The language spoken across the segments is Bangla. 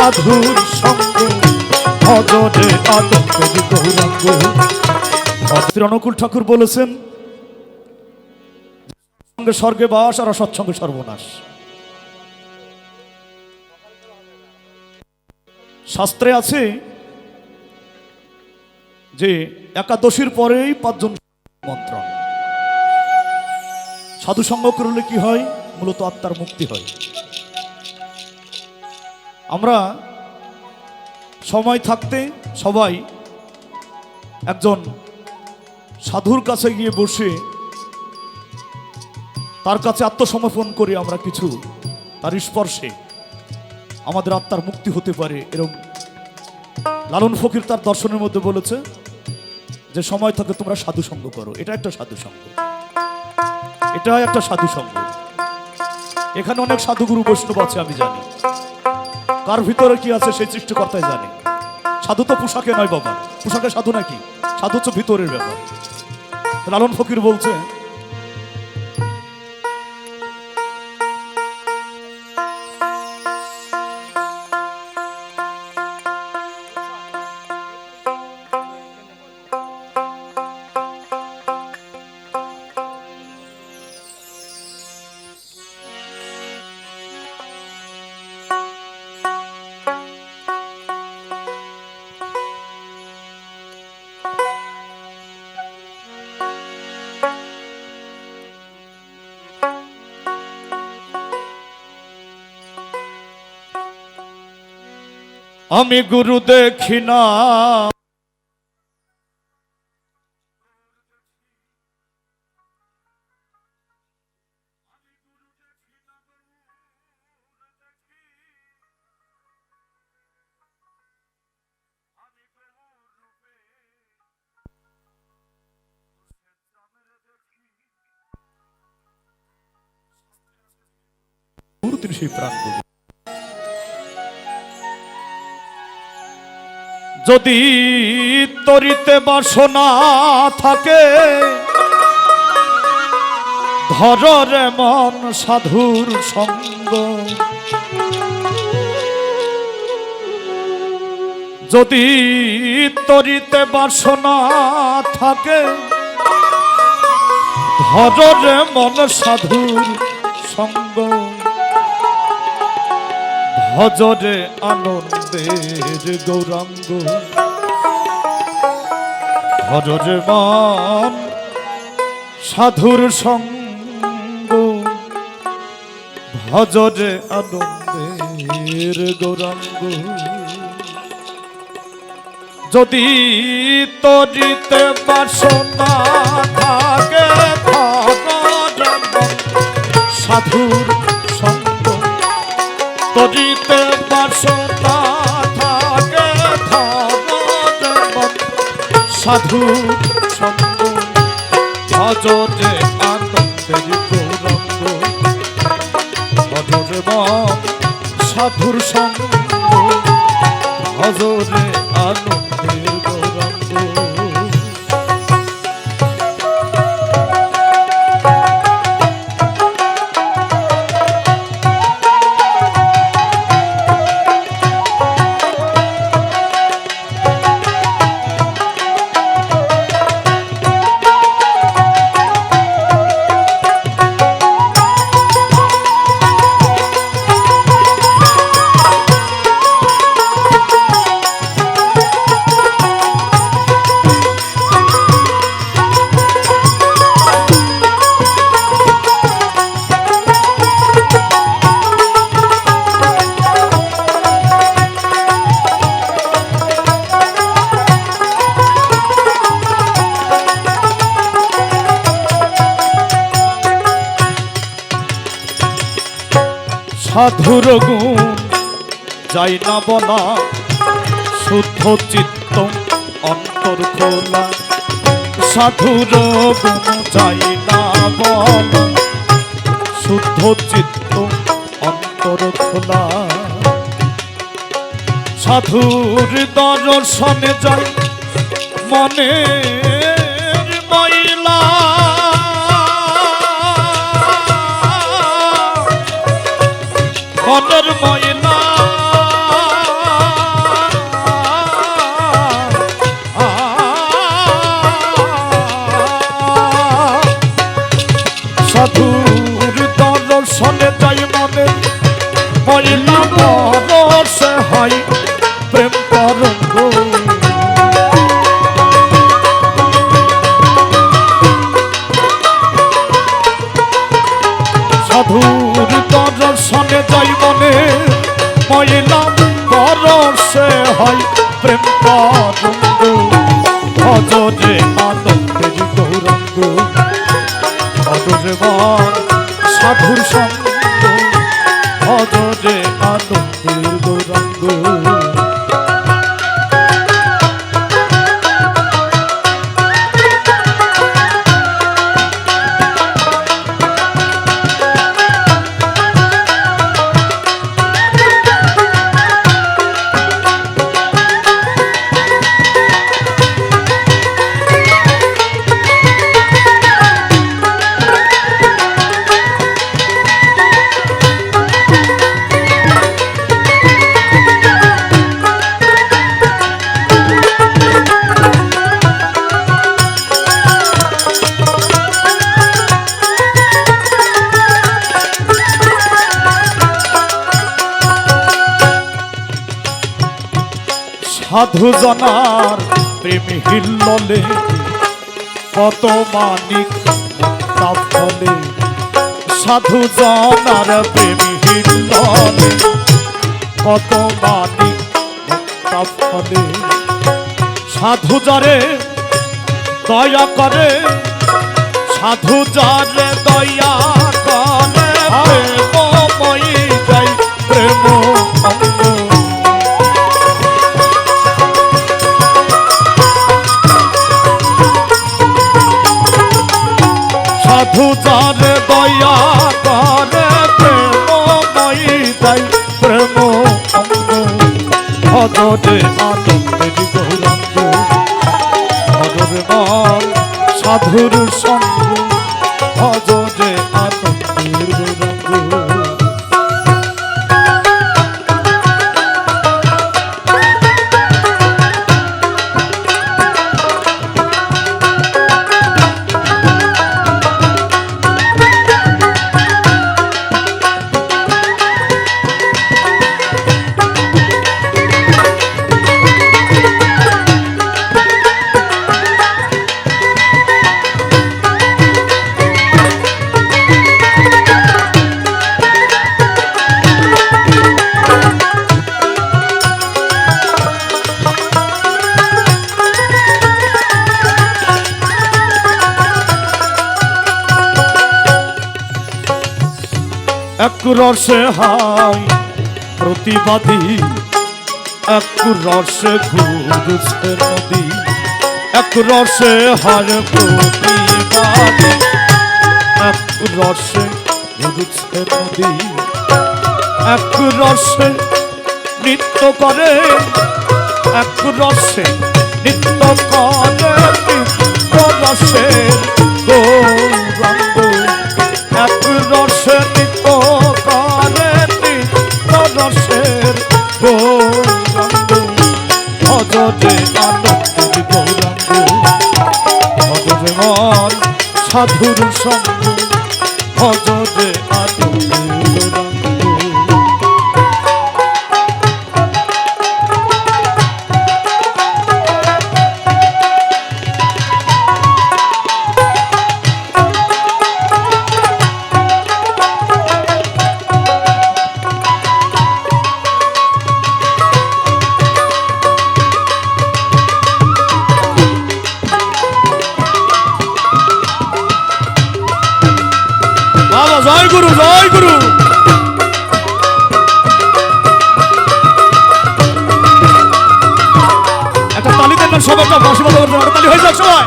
সাধুর সঙ্গ ভজনে শ্রী ঠাকুর বলেছেন সঙ্গে স্বর্গে বাস আর অসৎসঙ্গে সর্বনাশ। শাস্ত্রে আছে যে একাদশীর পরেই পাঁচজন মন্ত্রণ সাধু সঙ্গ করলে কি হয়? মূলত আত্মার মুক্তি হয়। আমরা সময় থাকতে সবাই একজন সাধুর কাছে গিয়ে বসে তার কাছে আত্মসমর্পণ করে আমরা কিছু, তার স্পর্শে। আমাদের আত্মার মুক্তি হতে পারে এরকম। লালন ফকির তার দর্শনের মধ্যে বলেছে যে, সময় থাকে তোমরা সাধু সঙ্গ করো। এটা একটা সাধু সঙ্গ। এটা একটা সাধু সঙ্গ। এখানে অনেক সাধুগুরু বৈষ্ণব আছে, আমি জানি। কার ভিতরে কি আছে সেই সৃষ্টিকর্তাই জানে। সাধু তো পোশাকে নয় বাবা। পোশাকে সাধু নাকি? সাধু হচ্ছে ভিতরের ব্যাপার। লালন ফকির বলছে আমি গুরু দেখি না। সেই প্রাণ যদি তরিতে বাসনা থাকে ধরে মন সাধুর সঙ্গ। যদি তরিতে বাসনা থাকে ধরে মন সাধুর সঙ্গ। ভজরে আনন্দের গৌরাঙ্গ। ভজরে মান সাধুর সঙ্গ। ভজরে আনন্দের গৌরাঙ্গ। যদি তরিতে বাসনা থাকে সাধুর সাধু সঙ্গ ভজনে আনন্দের গৌরঙ্গ ভজনে সাধুর সঙ্গ। ভজনে আনন্দের সাধুর গুণ। যাই না বলা শুদ্ধ চিত্ত অন্তর খোলা। সাধুর গুণ যাই না বলা শুদ্ধ চিত্ত অন্তর খোলা। সাধুর দর্শনে যাই মনে মনের ময়না। সাধুর দর্শনে যাই মনে ময়না বরসে হয় প্রেম তরঙ্গ। সাধু দর্শনে যাই মনে, ময়লা পরশে হয় প্রেম ভজরে আনন্দের গৌরঙ্গ ভজরে সাধুর সঙ্গ। ভজরে আনন্দের গৌরঙ্গ। সাধু জনার প্রেম হিল্ললে কত মানিক সাধু জনার প্রেম হিল্ললে কত মানিক সাধু জরে দয়া করে, সাধু জরে দয়া সাধুর সঙ্গ ভজরে এক রসে হাই, প্রতিবাদী। এক রসে ঘুরছে নদী। এক হার প্রতিবাদী। এক ঘুরছে নদী। এক নৃত্য করে। এক রসে নৃত্য করে। রসে সাধুর সঙ্গ। জয় গুরু জয় গুরু একটা তালি দেন সবাই একটা একটা তালি হয়ে যাক সবাই।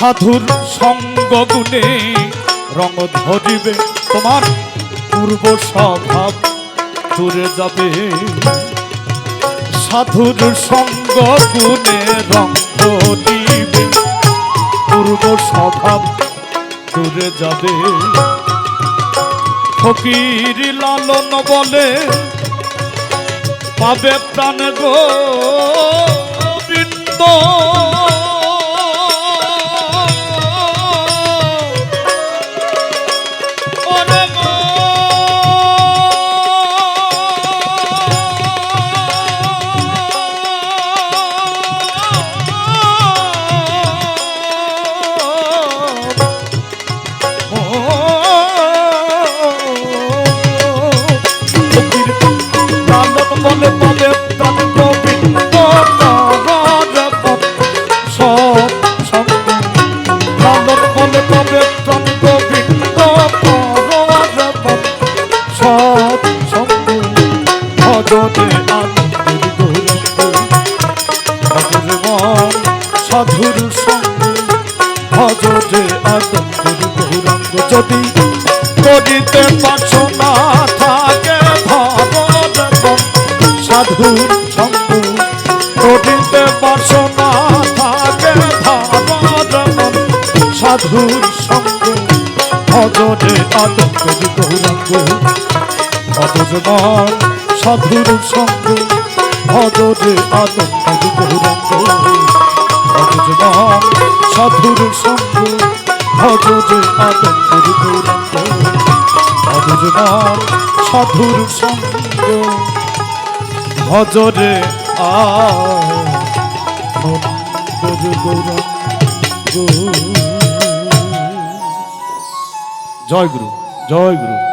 সাধুর সঙ্গ গুণে রঙ ধরিবে তোমার পূর্ব স্বভাব। দূরে যাবে। সাধুর সঙ্গ গুণে রঙ্গ দিবে পূর্ব স্বভাব। দূরে যাবে। ফকির লালন বলে, পাবে প্রাণ গো, বৃন্দ। করিতে পারছ না, থাকে ভগবান সাধুর সঙ্গ ভজনে আনন্দের গৌরঙ্গ। ভজমান সাধুর সঙ্গ ভজনে আনন্দের গৌরঙ্গ। ভজমান সাধুর সঙ্গ ভজনে আনন্দের গৌরঙ্গ। ভজমান সাধুর সঙ্গ ভজরে গৌরঙ্গ জয় গুরু জয় গুরু।